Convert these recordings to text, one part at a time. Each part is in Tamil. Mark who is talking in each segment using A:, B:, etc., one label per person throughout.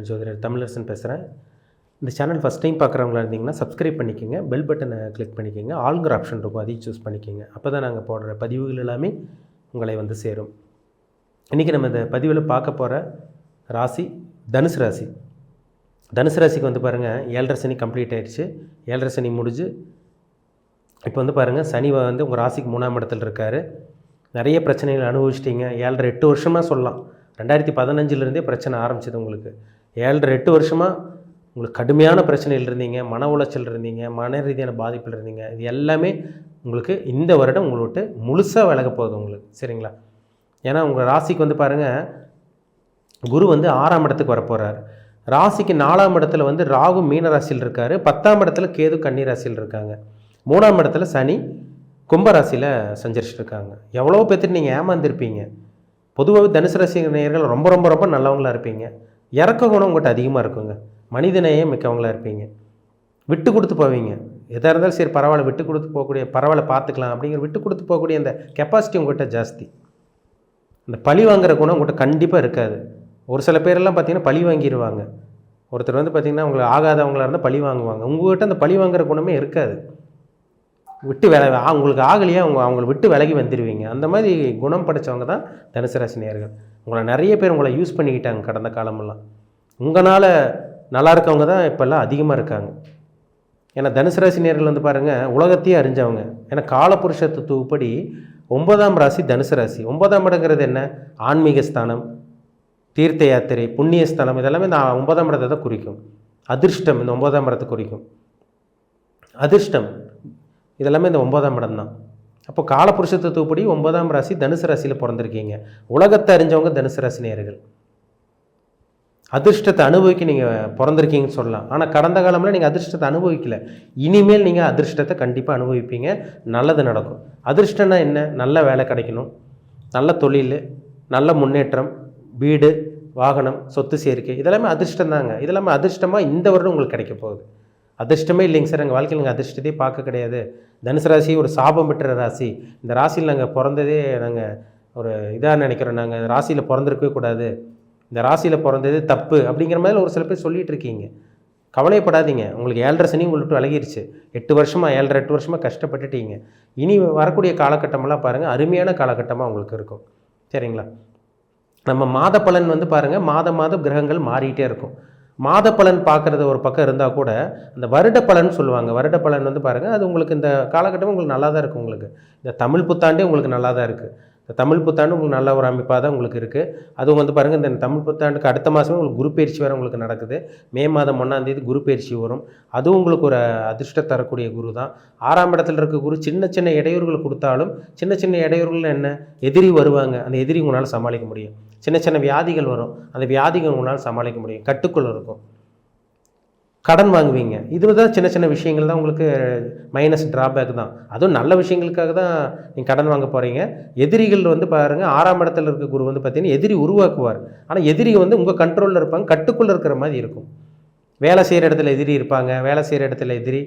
A: நான் ஜோதிடர் தமிழரசன் பேசுகிறேன் இந்த சேனல் ஃபஸ்ட் டைம் பார்க்குறவங்களா இருந்தீங்கன்னா சப்ஸ்கிரைப் பண்ணிக்கோங்க பெல் பட்டனை கிளிக் பண்ணிக்கோங்க ஆல்கர் ஆப்ஷன் இருக்கும் அதையும் சூஸ் பண்ணிக்கோங்க அப்போ தான் நாங்கள் போடுற பதிவுகள் எல்லாமே உங்களை வந்து சேரும் இன்றைக்கி நம்ம இந்த பதிவில் பார்க்க போகிற ராசி தனுசு ராசி தனுசு ராசிக்கு வந்து பாருங்கள் ஏழரை சனி கம்ப்ளீட் ஆகிடுச்சு ஏழரை சனி முடிஞ்சு இப்போ வந்து பாருங்கள் சனி வந்து உங்கள் ராசிக்கு மூணாம் இடத்துல இருக்கார் நிறைய பிரச்சனைகள் அனுபவிச்சிட்டிங்க ஏழரை எட்டு வருஷமாக சொல்லலாம் ரெண்டாயிரத்தி பதினஞ்சிலேருந்தே பிரச்சனை ஆரம்பிச்சது உங்களுக்கு ஏழரை எட்டு வருஷமாக உங்களுக்கு கடுமையான பிரச்சனையில் இருந்தீங்க மன உளைச்சல் இருந்தீங்க மன ரீதியான பாதிப்பில் இருந்தீங்க இது எல்லாமே உங்களுக்கு இந்த வருடம் உங்களை விட்டு முழுசாக விலக போகுது உங்களுக்கு சரிங்களா ஏன்னா உங்கள் ராசிக்கு வந்து பாருங்கள் குரு வந்து ஆறாம் இடத்துக்கு வரப்போகிறார் ராசிக்கு நாலாம் இடத்துல வந்து ராகு மீன ராசியில் இருக்கார் பத்தாம் இடத்துல கேது கன்னி ராசியில் இருக்காங்க மூணாம் இடத்துல சனி கும்பராசியில் சஞ்சரிச்சிருக்காங்க எவ்வளோ பேர்த்துட்டு நீங்கள் ஏமாந்துருப்பீங்க பொதுவாகவே தனுசு ராசி நேர்கள் ரொம்ப ரொம்ப ரொம்ப நல்லவங்களாக இருப்பீங்க இறக்க குணம் உங்கள்கிட்ட அதிகமாக இருக்குங்க மனிதநேயம் மிக்கவங்களாக இருப்பீங்க விட்டு கொடுத்து போவீங்க எதாக இருந்தாலும் சரி பரவாயில்ல விட்டு கொடுத்து போகக்கூடிய பரவாயில்ல பார்த்துக்கலாம் அப்படிங்கிற விட்டு கொடுத்து போகக்கூடிய அந்த கெப்பாசிட்டி உங்கள்கிட்ட ஜாஸ்தி இந்த பழி வாங்குற குணம் உங்கள்கிட்ட கண்டிப்பாக இருக்காது ஒரு சில பேரெல்லாம் பார்த்திங்கன்னா பழி வாங்கிடுவாங்க ஒருத்தர் வந்து பார்த்திங்கன்னா உங்களுக்கு ஆகாதவங்களாக இருந்தால் பழி வாங்குவாங்க உங்கள்கிட்ட அந்த பழி வாங்குற குணமே இருக்காது விட்டு விலகி அவங்களுக்கு ஆகலையே அவங்க அவங்கள விட்டு விலகி வந்துடுவீங்க அந்த மாதிரி குணம் படைத்தவங்க தான் தனுசு ராசி நேர்கள் உங்களை நிறைய பேர் உங்களை யூஸ் பண்ணிக்கிட்டாங்க கடந்த காலமெல்லாம் உங்களால் நல்லா இருக்கவங்க தான் இப்போல்லாம் அதிகமாக இருக்காங்க ஏன்னா தனுசு ராசி நேர்கள் வந்து பாருங்கள் உலகத்தையே அறிஞ்சவங்க ஏன்னா காலபுருஷ தூப்படி ஒன்பதாம் ராசி தனுசு ராசி ஒன்பதாம் இடங்கிறது என்ன ஆன்மீக ஸ்தானம் தீர்த்த யாத்திரை புண்ணிய ஸ்தலம் இதெல்லாமே நான் ஒன்பதாம் இடத்தை தான் குறிக்கும் அதிர்ஷ்டம் இந்த ஒன்பதாம் இடத்தை குறிக்கும் அதிர்ஷ்டம் இதெல்லாமே இந்த ஒன்பதாம் இடம் தான் அப்போ காலபுருஷத்துவப்படி ஒன்பதாம் ராசி தனுசு ராசியில் பிறந்திருக்கீங்க உலகத்தை அறிஞ்சவங்க தனுசு ராசி நேர்கள் அதிர்ஷ்டத்தை அனுபவிக்க நீங்கள் பிறந்திருக்கீங்கன்னு சொல்லலாம் ஆனால் கடந்த காலமில் நீங்கள் அதிர்ஷ்டத்தை அனுபவிக்கல இனிமேல் நீங்கள் அதிர்ஷ்டத்தை கண்டிப்பாக அனுபவிப்பீங்க நல்லது நடக்கும் அதிர்ஷ்டம்னா என்ன நல்ல வேலை கிடைக்கணும் நல்ல தொழில் நல்ல முன்னேற்றம் வீடு வாகனம் சொத்து சேர்க்கை இதெல்லாமே அதிர்ஷ்டம் தாங்க இதெல்லாமே அதிர்ஷ்டமாக இந்த வருடம் உங்களுக்கு கிடைக்க போகுது அதிர்ஷ்டமே இல்லைங்க சார் எங்கள் வாழ்க்கையில் நாங்கள் அதிர்ஷ்டத்தையே பார்க்க கிடையாது தனுசு ராசி ஒரு சாபம் பெற்ற ராசி இந்த ராசியில் நாங்கள் பிறந்ததே நாங்கள் ஒரு இதாக நினைக்கிறோம் நாங்கள் ராசியில் பிறந்திருக்கவே கூடாது இந்த ராசியில் பிறந்தது தப்பு அப்படிங்கிற மாதிரி ஒரு சில பேர் சொல்லிகிட்டு இருக்கீங்க கவலைப்படாதீங்க உங்களுக்கு ஏழரை சனி உங்கள்ட்ட விலகிடுச்சு எட்டு வருஷமாக ஏழரை எட்டு வருஷமாக கஷ்டப்பட்டுட்டீங்க இனி வரக்கூடிய காலகட்டமெல்லாம் பாருங்கள் அருமையான காலகட்டமாக உங்களுக்கு இருக்கும் சரிங்களா நம்ம மாத பலன் வந்து பாருங்கள் மாதம் மாதம் கிரகங்கள் மாறிக்கிட்டே இருக்கும் மாத பலன் பார்க்குறது ஒரு பக்கம் இருந்தால் கூட அந்த வருட பலன் சொல்லுவாங்க வருட பலன் வந்து பாருங்கள் அது உங்களுக்கு இந்த காலகட்டமும் உங்களுக்கு நல்லா தான் இருக்குது உங்களுக்கு இந்த தமிழ் புத்தாண்டே உங்களுக்கு நல்லா தான் இருக்குது இந்த தமிழ் புத்தாண்டு உங்களுக்கு நல்ல ஒரு அமைப்பாக தான் உங்களுக்கு இருக்குது அதுவும் வந்து பாருங்கள் இந்த தமிழ் புத்தாண்டுக்கு அடுத்த மாதமே உங்களுக்கு குரு பயிற்சி வேறு உங்களுக்கு நடக்குது மே மாதம் ஒன்றாந்தேதி குரு பயிற்சி வரும் அதுவும் உங்களுக்கு ஒரு அதிர்ஷ்டம் தரக்கூடிய குரு தான் ஆறாம் இடத்துல இருக்க குரு சின்ன சின்ன இடையூறுகள் கொடுத்தாலும் சின்ன சின்ன இடையூறுகள் என்ன எதிரி வருவாங்க அந்த எதிரி உங்களால் சமாளிக்க முடியும் சின்ன சின்ன வியாதிகள் வரும் அந்த வியாதிகள் உங்களால் சமாளிக்க முடியும் கட்டுக்குள் இருக்கும் கடன் வாங்குவீங்க இது தான் சின்ன சின்ன விஷயங்கள் தான் உங்களுக்கு மைனஸ் ட்ராபேக் தான் அதுவும் நல்ல விஷயங்களுக்காக தான் நீங்கள் கடன் வாங்க போகிறீங்க எதிரிகள் வந்து பாருங்கள் ஆறாம் இடத்துல இருக்க குரு வந்து பார்த்தீங்கன்னா எதிரி உருவாக்குவார் ஆனால் எதிரி வந்து உங்கள் கண்ட்ரோலில் இருப்பாங்க கட்டுக்குள்ளே இருக்கிற மாதிரி இருக்கும் வேலை செய்கிற இடத்துல எதிரி இருப்பாங்க வேலை செய்கிற இடத்துல எதிரி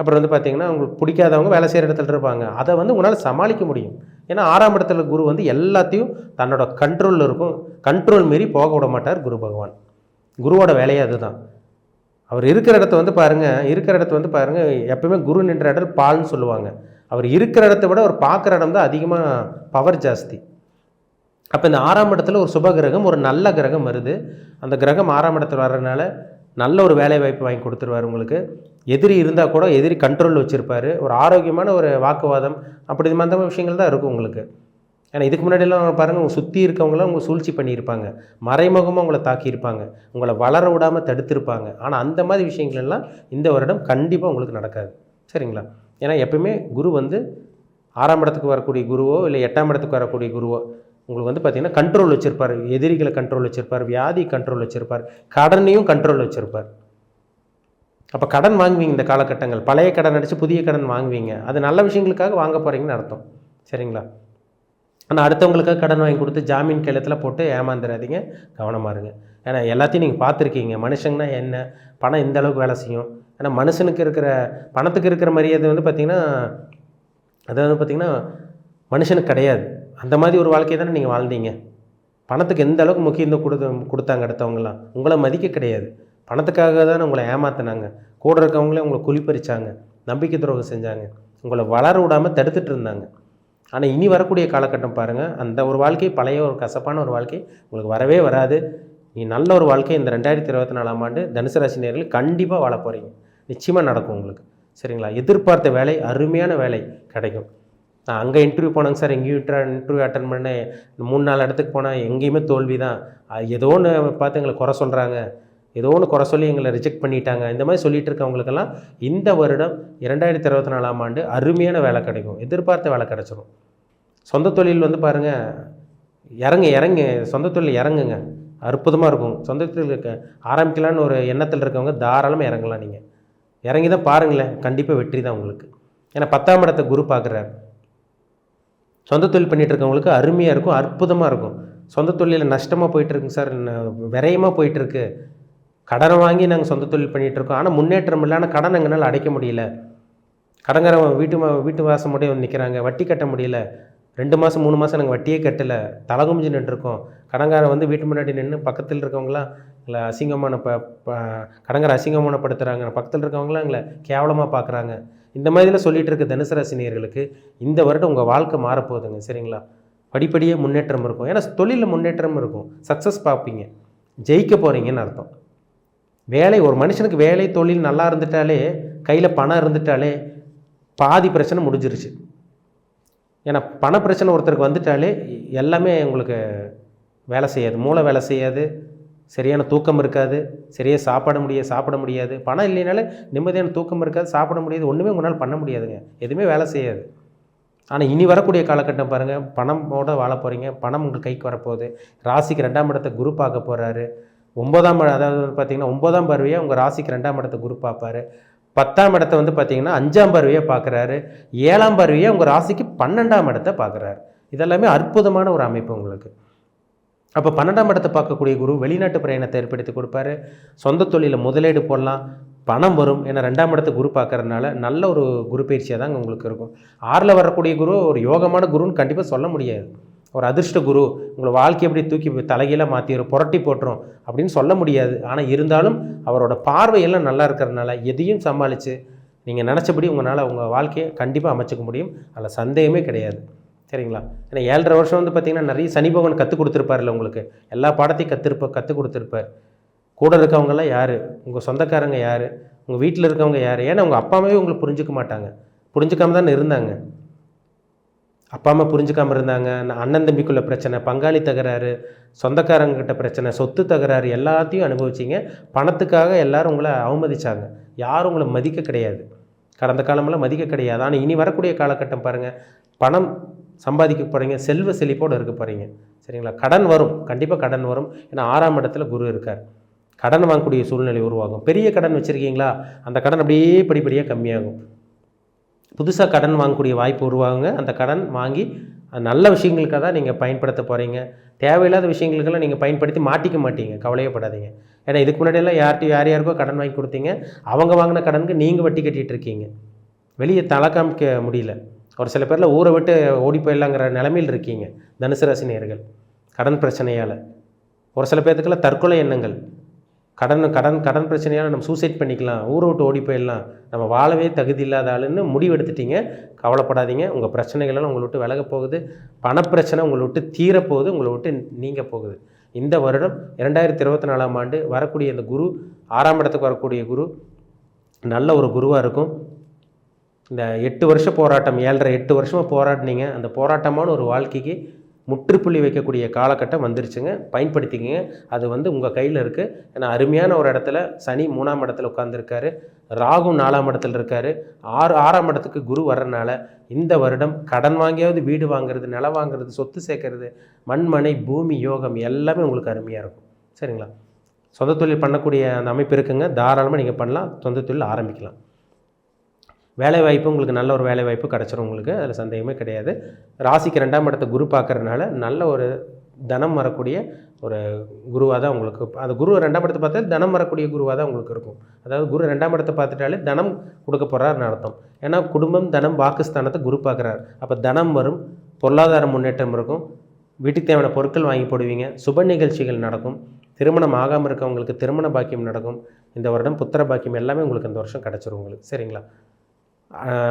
A: அப்புறம் வந்து பார்த்திங்கன்னா உங்களுக்கு பிடிக்காதவங்க வேலை செய்கிற இடத்துல இருப்பாங்க அதை வந்து உங்களால் சமாளிக்க முடியும் ஏன்னா ஆறாம் இடத்துல குரு வந்து எல்லாத்தையும் தன்னோட கண்ட்ரோலில் இருக்கும் கண்ட்ரோல் மீறி போக விட மாட்டார் குரு பகவான் குருவோட வேலையே அதுதான் அவர் இருக்கிற இடத்த வந்து பாருங்கள் இருக்கிற இடத்த வந்து பாருங்கள் எப்பவுமே குரு நின்ற இடத்துல பால்னு சொல்லுவாங்க அவர் இருக்கிற இடத்த விட அவர் பார்க்குற இடம் தான் அதிகமாக பவர் ஜாஸ்தி அப்போ இந்த ஆறாம் இடத்துல ஒரு சுப கிரகம் ஒரு நல்ல கிரகம் வருது அந்த கிரகம் ஆறாம் இடத்துல வர்றதுனால நல்ல ஒரு வேலை வாய்ப்பு வாங்கி கொடுத்துருவார் உங்களுக்கு எதிரி இருந்தால் கூட எதிரி கண்ட்ரோல் வச்சுருப்பார் ஒரு ஆரோக்கியமான ஒரு வாக்குவாதம் அப்படி மாதிரி விஷயங்கள் தான் இருக்கும் உங்களுக்கு ஏன்னா இதுக்கு முன்னாடியெல்லாம் பாருங்கள் உங்கள் சுற்றி இருக்கவங்களாம் உங்களை சூழ்ச்சி பண்ணியிருப்பாங்க மறைமுகமாக உங்களை தாக்கியிருப்பாங்க உங்களை வளர விடாமல் தடுத்திருப்பாங்க ஆனால் அந்த மாதிரி விஷயங்கள் எல்லாம் இந்த வருடம் கண்டிப்பாக உங்களுக்கு நடக்காது சரிங்களா ஏன்னா எப்பயுமே குரு வந்து ஆறாம் இடத்துக்கு வரக்கூடிய குருவோ இல்லை எட்டாம் இடத்துக்கு வரக்கூடிய குருவோ உங்களுக்கு வந்து பார்த்திங்கன்னா கண்ட்ரோல் வச்சுருப்பார் எதிரிகளை கண்ட்ரோல் வச்சுருப்பார் வியாதி கண்ட்ரோல் வச்சுருப்பார் கடனையும் கண்ட்ரோல் வச்சுருப்பார் அப்போ கடன் வாங்குவீங்க இந்த காலகட்டங்கள் பழைய கடன் அடித்து புதிய கடன் வாங்குவீங்க அது நல்ல விஷயங்களுக்காக வாங்க போகிறீங்கன்னு அர்த்தம் சரிங்களா ஆனால் அடுத்தவங்களுக்காக கடன் வாங்கி கொடுத்து ஜாமீன் கையத்தில் போட்டு ஏமாந்துடாதீங்க கவனமாக இருங்க ஏன்னா எல்லாத்தையும் நீங்கள் பார்த்துருக்கீங்க மனுஷங்கன்னா என்ன பணம் இந்த அளவுக்கு வேலை செய்யும் ஏன்னா மனுஷனுக்கு இருக்கிற பணத்துக்கு இருக்கிற மரியாதை வந்து பார்த்திங்கன்னா அதாவது பார்த்திங்கன்னா மனுஷனுக்கு கிடையாது அந்த மாதிரி ஒரு வாழ்க்கையை தானே நீங்கள் வாழ்ந்தீங்க பணத்துக்கு எந்த அளவுக்கு முக்கியத்துவம் கொடுத்து கொடுத்தாங்க அடுத்தவங்களாம் உங்களை மதிக்க கிடையாது பணத்துக்காக தான் உங்களை ஏமாத்தினாங்க கூட இருக்கவங்களே உங்களை குளிப்பறிச்சாங்க நம்பிக்கை துரோகம் செஞ்சாங்க உங்களை வளர விடாமல் தடுத்துட்டு இருந்தாங்க ஆனால் இனி வரக்கூடிய காலகட்டம் பாருங்கள் அந்த ஒரு வாழ்க்கை பழைய ஒரு கசப்பான ஒரு வாழ்க்கை உங்களுக்கு வரவே வராது நீ நல்ல ஒரு வாழ்க்கை இந்த ரெண்டாயிரத்தி இருபத்தி நாலாம் ஆண்டு தனுசு ராசி நேர்கள் கண்டிப்பாக வாழ போகிறீங்க நிச்சயமாக நடக்கும் உங்களுக்கு சரிங்களா எதிர்பார்த்த வேலை அருமையான வேலை கிடைக்கும் நான் அங்கே இன்டர்வியூ போனாங்க சார் எங்கேயும் இன்டர்வியூ அட்டன் பண்ணேன் மூணு நாலு இடத்துக்கு போனால் எங்கேயுமே தோல்வி தான் ஏதோ ஒன்று பார்த்து எங்களை குறை சொல்கிறாங்க ஏதோ ஒன்று குறை சொல்லி எங்களை ரிஜெக்ட் பண்ணிட்டாங்க இந்த மாதிரி சொல்லிகிட்டு இருக்கவங்களுக்கெல்லாம் இந்த வருடம் இரண்டாயிரத்தி இருபத்தி நாலாம் ஆண்டு அருமையான வேலை கிடைக்கும் எதிர்பார்த்த வேலை கிடச்சிரும் சொந்த தொழில் வந்து பாருங்கள் இறங்கு இறங்கு சொந்த தொழில் இறங்குங்க அற்புதமாக இருக்கும் சொந்த தொழில் ஆரம்பிக்கலான்னு ஒரு எண்ணத்தில் இருக்கவங்க தாராளமாக இறங்கலாம் நீங்கள் இறங்கி தான் பாருங்களேன் கண்டிப்பாக வெற்றி தான் உங்களுக்கு ஏன்னா பத்தாம் இடத்தை குரு பார்க்குறார் சொந்த தொழில் பண்ணிகிட்டு இருக்கவங்களுக்கு அருமையாக இருக்கும் அற்புதமாக இருக்கும் சொந்த தொழிலில் நஷ்டமாக போயிட்டுருக்குங்க சார் விரயமாக போயிட்டுருக்கு கடனை வாங்கி நாங்கள் சொந்த தொழில் பண்ணிகிட்ருக்கோம் ஆனால் முன்னேற்றம் இல்லை கடன் எங்களால் அடைக்க முடியல கடங்காரன் வீட்டு வீட்டு வாசம் முடிய நிற்கிறாங்க வட்டி கட்ட முடியல ரெண்டு மாதம் மூணு மாதம் நாங்கள் வட்டியே கட்டலை தலகுமிஞ்சு நின்றுருக்கோம் கடங்காரன் வந்து வீட்டு முன்னாடி நின்று பக்கத்தில் இருக்கவங்களாம் இல்லை அசிங்கமான ப கடங்கரை அசிங்கமானப்படுத்துகிறாங்க பக்கத்தில் இருக்கவங்களாம் எங்களை கேவலமாக பார்க்குறாங்க இந்த மாதிரிலாம் சொல்லிகிட்டு இருக்க தனுசு நேர்களுக்கு இந்த வருடம் உங்கள் வாழ்க்கை மாறப்போகுதுங்க சரிங்களா படிப்படியே முன்னேற்றம் இருக்கும் ஏன்னா தொழிலில் முன்னேற்றம் இருக்கும் சக்ஸஸ் பார்ப்பீங்க ஜெயிக்க போகிறீங்கன்னு அர்த்தம் வேலை ஒரு மனுஷனுக்கு வேலை தொழில் நல்லா இருந்துட்டாலே கையில் பணம் இருந்துட்டாலே பாதி பிரச்சனை முடிஞ்சிருச்சு ஏன்னா பண பிரச்சனை ஒருத்தருக்கு வந்துட்டாலே எல்லாமே உங்களுக்கு வேலை செய்யாது மூளை வேலை செய்யாது சரியான தூக்கம் இருக்காது சரியாக சாப்பிட முடியாது சாப்பிட முடியாது பணம் இல்லைனாலே நிம்மதியான தூக்கம் இருக்காது சாப்பிட முடியாது ஒன்றுமே உங்களால் பண்ண முடியாதுங்க எதுவுமே வேலை செய்யாது ஆனால் இனி வரக்கூடிய காலகட்டம் பாருங்கள் பணமோடு வாழ போகிறீங்க பணம் உங்கள் கைக்கு வரப்போகுது ராசிக்கு ரெண்டாம் இடத்தை குரு பார்க்க போகிறாரு ஒன்பதாம் அதாவது பார்த்தீங்கன்னா ஒன்பதாம் பருவையை உங்கள் ராசிக்கு ரெண்டாம் இடத்தை குரு பார்ப்பார் பத்தாம் இடத்த வந்து பார்த்தீங்கன்னா அஞ்சாம் பருவையை பார்க்குறாரு ஏழாம் பருவையை உங்கள் ராசிக்கு பன்னெண்டாம் இடத்தை பார்க்குறாரு இதெல்லாமே அற்புதமான ஒரு அமைப்பு உங்களுக்கு அப்போ பன்னெண்டாம் இடத்தை பார்க்கக்கூடிய குரு வெளிநாட்டு பிரயாணத்தை ஏற்படுத்தி கொடுப்பாரு சொந்த தொழிலில் முதலீடு போடலாம் பணம் வரும் ஏன்னா ரெண்டாம் இடத்து குரு பார்க்கறதுனால நல்ல ஒரு குரு பயிற்சியாக தான் உங்களுக்கு இருக்கும் ஆறில் வரக்கூடிய குரு ஒரு யோகமான குருன்னு கண்டிப்பாக சொல்ல முடியாது ஒரு அதிர்ஷ்ட குரு உங்களை வாழ்க்கை எப்படி தூக்கி தலைகீழாக மாற்றி புரட்டி போட்டுரும் அப்படின்னு சொல்ல முடியாது ஆனால் இருந்தாலும் அவரோட பார்வையெல்லாம் நல்லா இருக்கிறதுனால எதையும் சமாளித்து நீங்கள் நினச்சபடி உங்களால் உங்கள் வாழ்க்கையை கண்டிப்பாக அமைச்சிக்க முடியும் அதில் சந்தேகமே கிடையாது சரிங்களா ஏன்னா ஏழரை வருஷம் வந்து பார்த்திங்கன்னா நிறைய சனி பகவான் கற்றுக் இல்லை உங்களுக்கு எல்லா பாடத்தையும் கற்றுருப்ப கற்றுக் கொடுத்துருப்பார் கூட இருக்கவங்கெல்லாம் யார் உங்கள் சொந்தக்காரங்க யார் உங்கள் வீட்டில் இருக்கவங்க யார் ஏன்னா உங்கள் அப்பாவே உங்களுக்கு புரிஞ்சுக்க மாட்டாங்க புரிஞ்சுக்காம தானே இருந்தாங்க அப்பா அம்மா புரிஞ்சுக்காமல் இருந்தாங்க அண்ணன் தம்பிக்குள்ள பிரச்சனை பங்காளி தகராறு சொந்தக்காரங்கிட்ட பிரச்சனை சொத்து தகராறு எல்லாத்தையும் அனுபவிச்சிங்க பணத்துக்காக எல்லோரும் உங்களை அவமதித்தாங்க யாரும் உங்களை மதிக்க கிடையாது கடந்த காலமெல்லாம் மதிக்க கிடையாது ஆனால் இனி வரக்கூடிய காலகட்டம் பாருங்கள் பணம் சம்பாதிக்க போகிறீங்க செல்வ செழிப்போடு இருக்க போகிறீங்க சரிங்களா கடன் வரும் கண்டிப்பாக கடன் வரும் ஏன்னா ஆறாம் இடத்துல குரு இருக்கார் கடன் வாங்கக்கூடிய சூழ்நிலை உருவாகும் பெரிய கடன் வச்சுருக்கீங்களா அந்த கடன் அப்படியே படிப்படியாக கம்மியாகும் புதுசாக கடன் வாங்கக்கூடிய வாய்ப்பு உருவாகுங்க அந்த கடன் வாங்கி நல்ல விஷயங்களுக்காக தான் நீங்கள் பயன்படுத்த போகிறீங்க தேவையில்லாத விஷயங்களுக்கெல்லாம் நீங்கள் பயன்படுத்தி மாட்டிக்க மாட்டீங்க கவலையப்படாதீங்க ஏன்னா இதுக்கு முன்னாடியெல்லாம் யார்கிட்ட யார் யாருக்கோ கடன் வாங்கி கொடுத்தீங்க அவங்க வாங்கின கடனுக்கு நீங்கள் வட்டி கட்டிகிட்டு இருக்கீங்க வெளியே தலை காமிக்க முடியல ஒரு சில பேரில் ஊரை விட்டு ஓடி போயிடலாங்கிற நிலமையில் இருக்கீங்க தனுசு ராசினியர்கள் கடன் பிரச்சனையால் ஒரு சில பேர்த்துக்கெல்லாம் தற்கொலை எண்ணங்கள் கடன் கடன் கடன் பிரச்சனையால் நம்ம சூசைட் பண்ணிக்கலாம் ஊரை விட்டு ஓடி போயிடலாம் நம்ம வாழவே தகுதி இல்லாத ஆளுன்னு முடிவெடுத்துட்டீங்க கவலைப்படாதீங்க உங்கள் பிரச்சனைகளெல்லாம் உங்களை விட்டு விலக போகுது பணப்பிரச்சனை உங்களை விட்டு தீரப்போகுது உங்களை விட்டு நீங்க போகுது இந்த வருடம் இரண்டாயிரத்தி இருபத்தி நாலாம் ஆண்டு வரக்கூடிய இந்த குரு ஆறாம் இடத்துக்கு வரக்கூடிய குரு நல்ல ஒரு குருவாக இருக்கும் இந்த எட்டு வருஷ போராட்டம் ஏழரை எட்டு வருஷமாக போராடினீங்க அந்த போராட்டமான ஒரு வாழ்க்கைக்கு முற்றுப்புள்ளி வைக்கக்கூடிய காலகட்டம் வந்துருச்சுங்க பயன்படுத்திக்கிங்க அது வந்து உங்கள் கையில் இருக்குது ஏன்னா அருமையான ஒரு இடத்துல சனி மூணாம் இடத்துல உட்காந்துருக்காரு ராகு நாலாம் இடத்துல இருக்கார் ஆறு ஆறாம் இடத்துக்கு குரு வர்றதுனால இந்த வருடம் கடன் வாங்கியாவது வீடு வாங்குறது நிலம் வாங்குறது சொத்து சேர்க்கறது மண்மனை பூமி யோகம் எல்லாமே உங்களுக்கு அருமையாக இருக்கும் சரிங்களா சொந்த தொழில் பண்ணக்கூடிய அந்த அமைப்பு இருக்குங்க தாராளமாக நீங்கள் பண்ணலாம் சொந்த தொழில் ஆரம்பிக்கலாம் வேலைவாய்ப்பு உங்களுக்கு நல்ல ஒரு வேலைவாய்ப்பு கிடச்சிரும் உங்களுக்கு அதில் சந்தேகமே கிடையாது ராசிக்கு ரெண்டாம் இடத்தை குரு பார்க்குறதுனால நல்ல ஒரு தனம் வரக்கூடிய ஒரு குருவாக தான் உங்களுக்கு அந்த குரு ரெண்டாம் இடத்தை பார்த்தா தனம் வரக்கூடிய குருவாக தான் உங்களுக்கு இருக்கும் அதாவது குரு ரெண்டாம் இடத்தை பார்த்துட்டாலே தனம் கொடுக்க போகிறாருன்னு அர்த்தம் ஏன்னா குடும்பம் தனம் வாக்குஸ்தானத்தை குரு பார்க்குறாரு அப்போ தனம் வரும் பொருளாதார முன்னேற்றம் இருக்கும் வீட்டுக்கு தேவையான பொருட்கள் வாங்கி போடுவீங்க சுப நிகழ்ச்சிகள் நடக்கும் திருமணம் ஆகாமல் இருக்கவங்களுக்கு திருமண பாக்கியம் நடக்கும் இந்த வருடம் புத்திர பாக்கியம் எல்லாமே உங்களுக்கு இந்த வருஷம் கிடச்சிரும் உங்களுக்கு சரிங்களா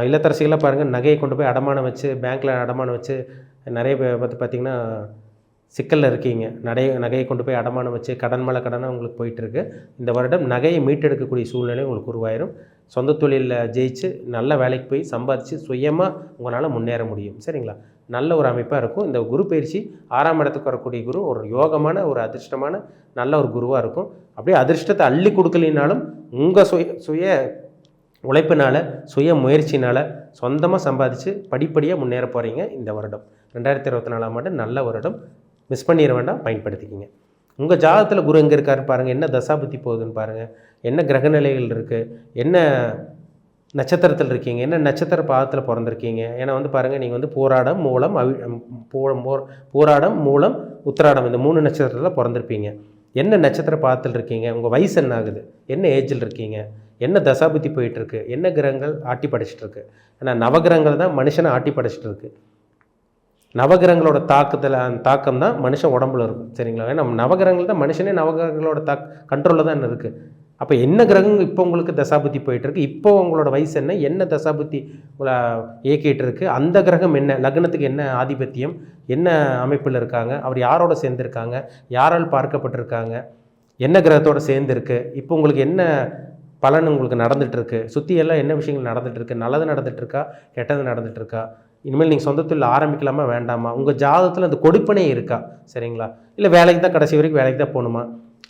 A: இல்லத்தரசிகளாக பாருங்கள் நகையை கொண்டு போய் அடமானம் வச்சு பேங்க்கில் அடமானம் வச்சு நிறைய பார்த்து பார்த்திங்கன்னா சிக்கலில் இருக்கீங்க நடை நகையை கொண்டு போய் அடமானம் வச்சு கடன் மேலே கடனாக உங்களுக்கு போயிட்டுருக்கு இந்த வருடம் நகையை மீட்டெடுக்கக்கூடிய சூழ்நிலை உங்களுக்கு உருவாயிரும் சொந்த தொழிலில் ஜெயிச்சு நல்ல வேலைக்கு போய் சம்பாதிச்சு சுயமாக உங்களால் முன்னேற முடியும் சரிங்களா நல்ல ஒரு அமைப்பாக இருக்கும் இந்த குரு பயிற்சி ஆறாம் இடத்துக்கு வரக்கூடிய குரு ஒரு யோகமான ஒரு அதிர்ஷ்டமான நல்ல ஒரு குருவாக இருக்கும் அப்படியே அதிர்ஷ்டத்தை அள்ளி கொடுக்கலினாலும் உங்கள் சுய சுய உழைப்பினால் சுய முயற்சினால் சொந்தமாக சம்பாதிச்சு படிப்படியாக முன்னேற போகிறீங்க இந்த வருடம் ரெண்டாயிரத்தி இருபத்தி நாலாம் ஆண்டு நல்ல வருடம் மிஸ் பண்ணிட வேண்டாம் பயன்படுத்திக்கிங்க உங்கள் ஜாதகத்தில் குரு எங்கே இருக்காரு பாருங்கள் என்ன தசாபுத்தி போகுதுன்னு பாருங்கள் என்ன கிரகநிலைகள் இருக்குது என்ன நட்சத்திரத்தில் இருக்கீங்க என்ன நட்சத்திர பாதத்தில் பிறந்திருக்கீங்க ஏன்னா வந்து பாருங்கள் நீங்கள் வந்து போராடம் மூலம் அவி போராடம் மூலம் உத்திராடம் இந்த மூணு நட்சத்திரத்தில் பிறந்திருப்பீங்க என்ன நட்சத்திர பாதத்தில் இருக்கீங்க உங்கள் வயசு என்ன ஆகுது என்ன ஏஜில் இருக்கீங்க என்ன தசாபுத்தி போயிட்டுருக்கு என்ன கிரகங்கள் ஆட்டி படைச்சிட்ருக்கு ஏன்னா நவகிரகங்கள் தான் மனுஷனை ஆட்டி படைச்சிட்ருக்கு நவகிரகங்களோட தாக்கத்தில் அந்த தாக்கம் தான் மனுஷன் உடம்புல இருக்கும் சரிங்களா ஏன்னா நவகிரகங்கள் தான் மனுஷனே நவகிரகங்களோட தா கண்ட்ரோலில் தான் இருக்குது அப்போ என்ன கிரகங்கள் இப்போ உங்களுக்கு தசாபுத்தி போயிட்டுருக்கு இப்போ உங்களோட வயசு என்ன என்ன தசாபுத்தி உங்களை இயக்கிட்டு இருக்கு அந்த கிரகம் என்ன லக்னத்துக்கு என்ன ஆதிபத்தியம் என்ன அமைப்பில் இருக்காங்க அவர் யாரோட சேர்ந்துருக்காங்க யாரால் பார்க்கப்பட்டிருக்காங்க என்ன கிரகத்தோடு சேர்ந்துருக்கு இப்போ உங்களுக்கு என்ன பலன் உங்களுக்கு நடந்துகிட்ருக்கு சுற்றி எல்லாம் என்ன விஷயங்கள் நடந்துகிட்ருக்கு நல்லது நடந்துகிட்ருக்கா கெட்டது நடந்துகிட்ருக்கா இனிமேல் நீங்கள் சொந்த தொழில் ஆரம்பிக்கலாமா வேண்டாமா உங்கள் ஜாதகத்தில் அந்த கொடுப்பனே இருக்கா சரிங்களா இல்லை வேலைக்கு தான் கடைசி வரைக்கும் வேலைக்கு தான் போகணுமா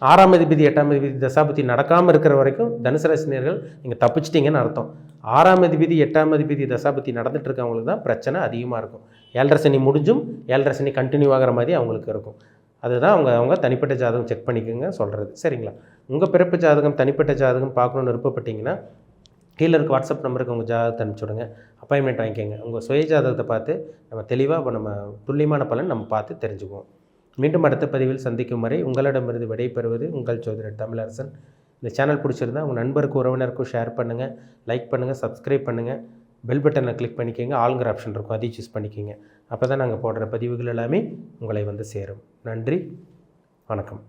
A: ஆறாம் அதிபதி எட்டாம் அதிபதி தசாபதி நடக்காமல் இருக்கிற வரைக்கும் தனுசு நீங்கள் தப்பிச்சிட்டிங்கன்னு அர்த்தம் ஆறாம் அதிபதி எட்டாம் அதிபதி தசாபதி நடந்துகிட்டு இருக்கவங்களுக்கு தான் பிரச்சனை அதிகமாக இருக்கும் ஏழரை சனி முடிஞ்சும் ஏழரை சனி கண்டினியூ ஆகிற மாதிரி அவங்களுக்கு இருக்கும் அதுதான் அவங்க அவங்க தனிப்பட்ட ஜாதகம் செக் பண்ணிக்கோங்க சொல்கிறது சரிங்களா உங்கள் பிறப்பு ஜாதகம் தனிப்பட்ட ஜாதகம் பார்க்கணுன்னு விருப்பப்பட்டீங்கன்னா கீழே இருக்க வாட்ஸ்அப் நம்பருக்கு உங்கள் ஜாதகத்தை விடுங்க அப்பாயின்மெண்ட் வாங்கிக்கோங்க உங்கள் சுய ஜாதகத்தை பார்த்து நம்ம தெளிவாக இப்போ நம்ம துல்லியமான பலன் நம்ம பார்த்து தெரிஞ்சுக்குவோம் மீண்டும் அடுத்த பதிவில் சந்திக்கும் வரை உங்களிடமிருந்து விடைபெறுவது உங்கள் சோதரர் தமிழரசன் இந்த சேனல் பிடிச்சிருந்தா உங்கள் நண்பருக்கு உறவினருக்கும் ஷேர் பண்ணுங்கள் லைக் பண்ணுங்கள் சப்ஸ்கிரைப் பண்ணுங்கள் பெல் பட்டனை கிளிக் பண்ணிக்கோங்க ஆளுங்கிற ஆப்ஷன் இருக்கும் அதையும் சூஸ் பண்ணிக்கோங்க அப்போ தான் நாங்கள் போடுற பதிவுகள் எல்லாமே உங்களை வந்து சேரும் நன்றி வணக்கம்